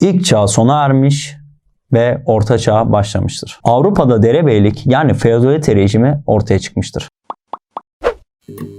İlk çağ sona ermiş ve orta çağ başlamıştır. Avrupa'da derebeylik yani feodalite rejimi ortaya çıkmıştır. Oldu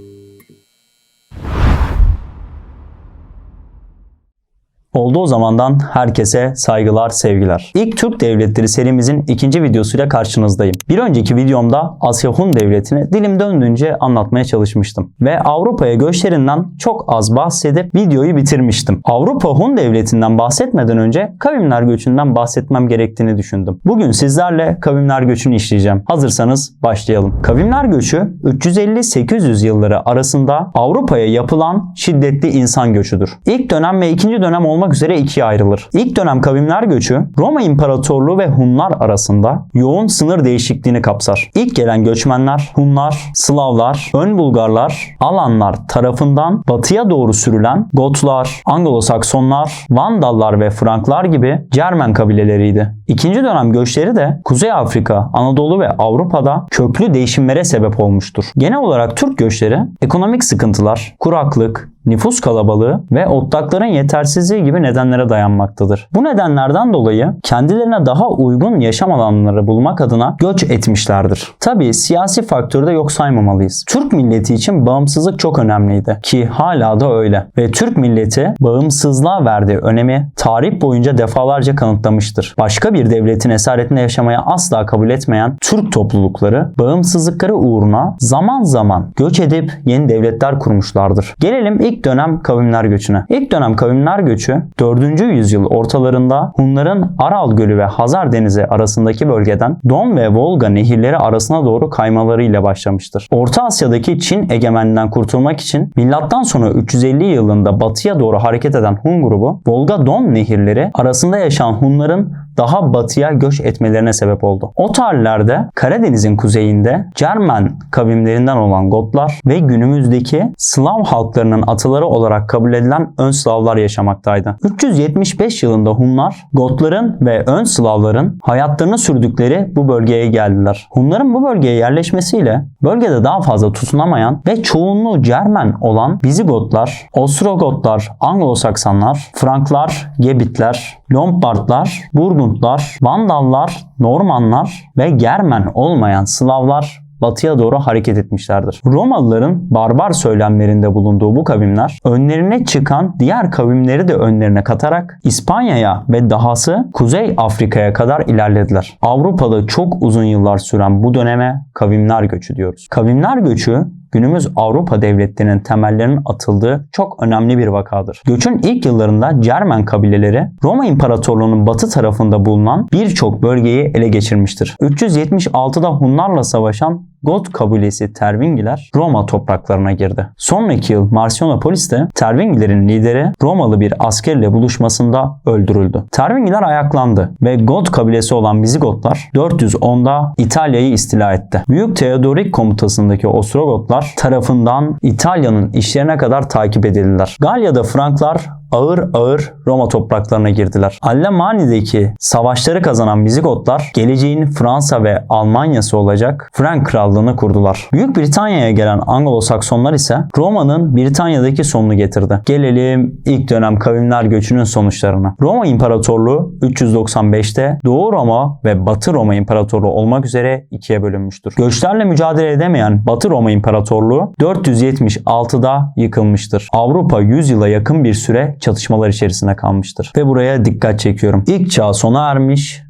o zamandan herkese saygılar, sevgiler. İlk Türk Devletleri serimizin ikinci videosuyla karşınızdayım. Bir önceki videomda Asya Hun Devleti'ni dilim döndüğünce anlatmaya çalışmıştım. Ve Avrupa'ya göçlerinden çok az bahsedip videoyu bitirmiştim. Avrupa Hun Devleti'nden bahsetmeden önce kavimler göçünden bahsetmem gerektiğini düşündüm. Bugün sizlerle kavimler göçünü işleyeceğim. Hazırsanız başlayalım. Kavimler göçü 350-800 yılları arasında Avrupa'ya yapılan şiddetli insan göçüdür. İlk dönem ve ikinci dönem olmak üzere ikiye ayrılır. İlk dönem kavimler göçü Roma İmparatorluğu ve Hunlar arasında yoğun sınır değişikliğini kapsar. İlk gelen göçmenler Hunlar, Slavlar, Ön Bulgarlar, Alanlar tarafından batıya doğru sürülen Gotlar, Anglo-Saksonlar, Vandallar ve Franklar gibi Cermen kabileleriydi. İkinci dönem göçleri de Kuzey Afrika, Anadolu ve Avrupa'da köklü değişimlere sebep olmuştur. Genel olarak Türk göçleri ekonomik sıkıntılar, kuraklık, nüfus kalabalığı ve otlakların yetersizliği gibi nedenlere dayanmaktadır. Bu nedenlerden dolayı kendilerine daha uygun yaşam alanları bulmak adına göç etmişlerdir. Tabi siyasi faktörü de yok saymamalıyız. Türk milleti için bağımsızlık çok önemliydi ki hala da öyle. Ve Türk milleti bağımsızlığa verdiği önemi tarih boyunca defalarca kanıtlamıştır. Başka bir devletin esaretinde yaşamaya asla kabul etmeyen Türk toplulukları bağımsızlıkları uğruna zaman zaman göç edip yeni devletler kurmuşlardır. Gelelim ilk dönem kavimler göçüne. İlk dönem kavimler göçü 4. yüzyıl ortalarında Hunların Aral Gölü ve Hazar Denizi arasındaki bölgeden Don ve Volga nehirleri arasına doğru kaymalarıyla başlamıştır. Orta Asya'daki Çin egemenliğinden kurtulmak için milattan sonra 350 yılında batıya doğru hareket eden Hun grubu Volga-Don nehirleri arasında yaşayan Hunların daha batıya göç etmelerine sebep oldu. O tarihlerde Karadeniz'in kuzeyinde Cermen kavimlerinden olan Gotlar ve günümüzdeki Slav halklarının atıları olarak kabul edilen ön Slavlar yaşamaktaydı. 375 yılında Hunlar, Gotların ve ön Slavların hayatlarını sürdükleri bu bölgeye geldiler. Hunların bu bölgeye yerleşmesiyle bölgede daha fazla tutunamayan ve çoğunluğu Cermen olan Vizigotlar, Ostrogotlar, Anglo-Saksanlar, Franklar, Gebitler, Lombardlar, Burgundlar, Vandallar, Normanlar ve Germen olmayan Slavlar batıya doğru hareket etmişlerdir. Romalıların barbar söylemlerinde bulunduğu bu kavimler önlerine çıkan diğer kavimleri de önlerine katarak İspanya'ya ve dahası Kuzey Afrika'ya kadar ilerlediler. Avrupa'da çok uzun yıllar süren bu döneme kavimler göçü diyoruz. Kavimler göçü günümüz Avrupa devletlerinin temellerinin atıldığı çok önemli bir vakadır. Göçün ilk yıllarında Cermen kabileleri Roma İmparatorluğu'nun batı tarafında bulunan birçok bölgeyi ele geçirmiştir. 376'da Hunlarla savaşan Got kabilesi Tervingiler Roma topraklarına girdi. Sonraki yıl Marsionopolis'te Tervingilerin lideri Romalı bir askerle buluşmasında öldürüldü. Tervingiler ayaklandı ve Got kabilesi olan Vizigotlar 410'da İtalya'yı istila etti. Büyük Theodorik komutasındaki Ostrogotlar tarafından İtalya'nın işlerine kadar takip edildiler. Galya'da Franklar ağır ağır Roma topraklarına girdiler. Allemanya'daki savaşları kazanan Vizigotlar geleceğin Fransa ve Almanya'sı olacak Frank Krallığını kurdular. Büyük Britanya'ya gelen Anglo-Saksonlar ise Roma'nın Britanya'daki sonunu getirdi. Gelelim ilk dönem kavimler göçünün sonuçlarına. Roma İmparatorluğu 395'te Doğu Roma ve Batı Roma İmparatorluğu olmak üzere ikiye bölünmüştür. Göçlerle mücadele edemeyen Batı Roma İmparatorluğu 476'da yıkılmıştır. Avrupa 100 yıla yakın bir süre çatışmalar içerisinde kalmıştır. Ve buraya dikkat çekiyorum. İlk çağ sona ermiş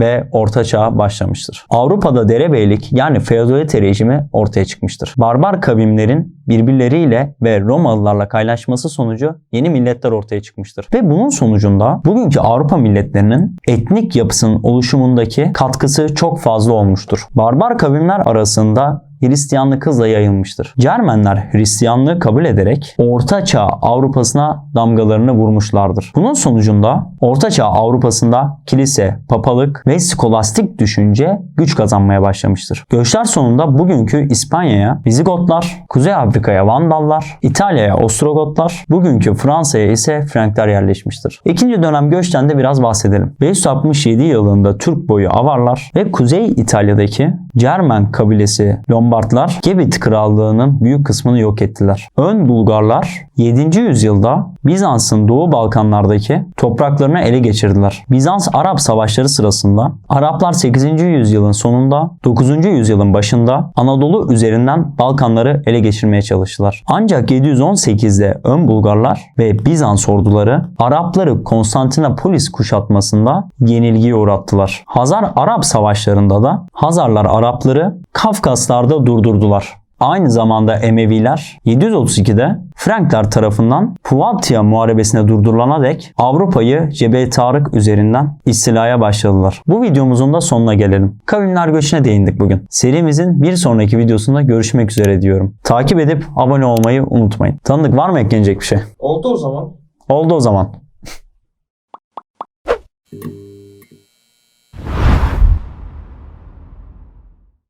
ve Orta Çağ başlamıştır. Avrupa'da derebeylik yani feodalite rejimi ortaya çıkmıştır. Barbar kavimlerin birbirleriyle ve Romalılarla kaynaşması sonucu yeni milletler ortaya çıkmıştır. Ve bunun sonucunda bugünkü Avrupa milletlerinin etnik yapısının oluşumundaki katkısı çok fazla olmuştur. Barbar kavimler arasında Hristiyanlık hızla yayılmıştır. Cermenler Hristiyanlığı kabul ederek Orta Çağ Avrupa'sına damgalarını vurmuşlardır. Bunun sonucunda Orta Çağ Avrupa'sında kilise, papalık ve skolastik düşünce güç kazanmaya başlamıştır. Göçler sonunda bugünkü İspanya'ya Vizigotlar, Kuzey Afrika'ya Vandallar, İtalya'ya Ostrogotlar, bugünkü Fransa'ya ise Frankler yerleşmiştir. İkinci dönem göçten de biraz bahsedelim. 567 yılında Türk boyu Avarlar ve Kuzey İtalya'daki Cermen kabilesi Lombardlar Gebit krallığının büyük kısmını yok ettiler. Ön Bulgarlar 7. yüzyılda Bizans'ın Doğu Balkanlardaki topraklarını ele geçirdiler. Bizans-Arap savaşları sırasında Araplar 8. yüzyılın sonunda 9. yüzyılın başında Anadolu üzerinden Balkanları ele geçirmeye çalıştılar. Ancak 718'de Ön Bulgarlar ve Bizans orduları Arapları Konstantinopolis kuşatmasında yenilgiye uğrattılar. Hazar-Arap savaşlarında da Hazarlar Arapları Kafkaslar'da durdurdular. Aynı zamanda Emeviler 732'de Frankler tarafından Puvatya Muharebesi'ne durdurulana dek Avrupa'yı Cebel Tarık üzerinden istilaya başladılar. Bu videomuzun da sonuna gelelim. Kavimler göçüne değindik bugün. Serimizin bir sonraki videosunda görüşmek üzere diyorum. Takip edip abone olmayı unutmayın. Tanıdık var mı eklenecek bir şey? Oldu o zaman. Oldu o zaman.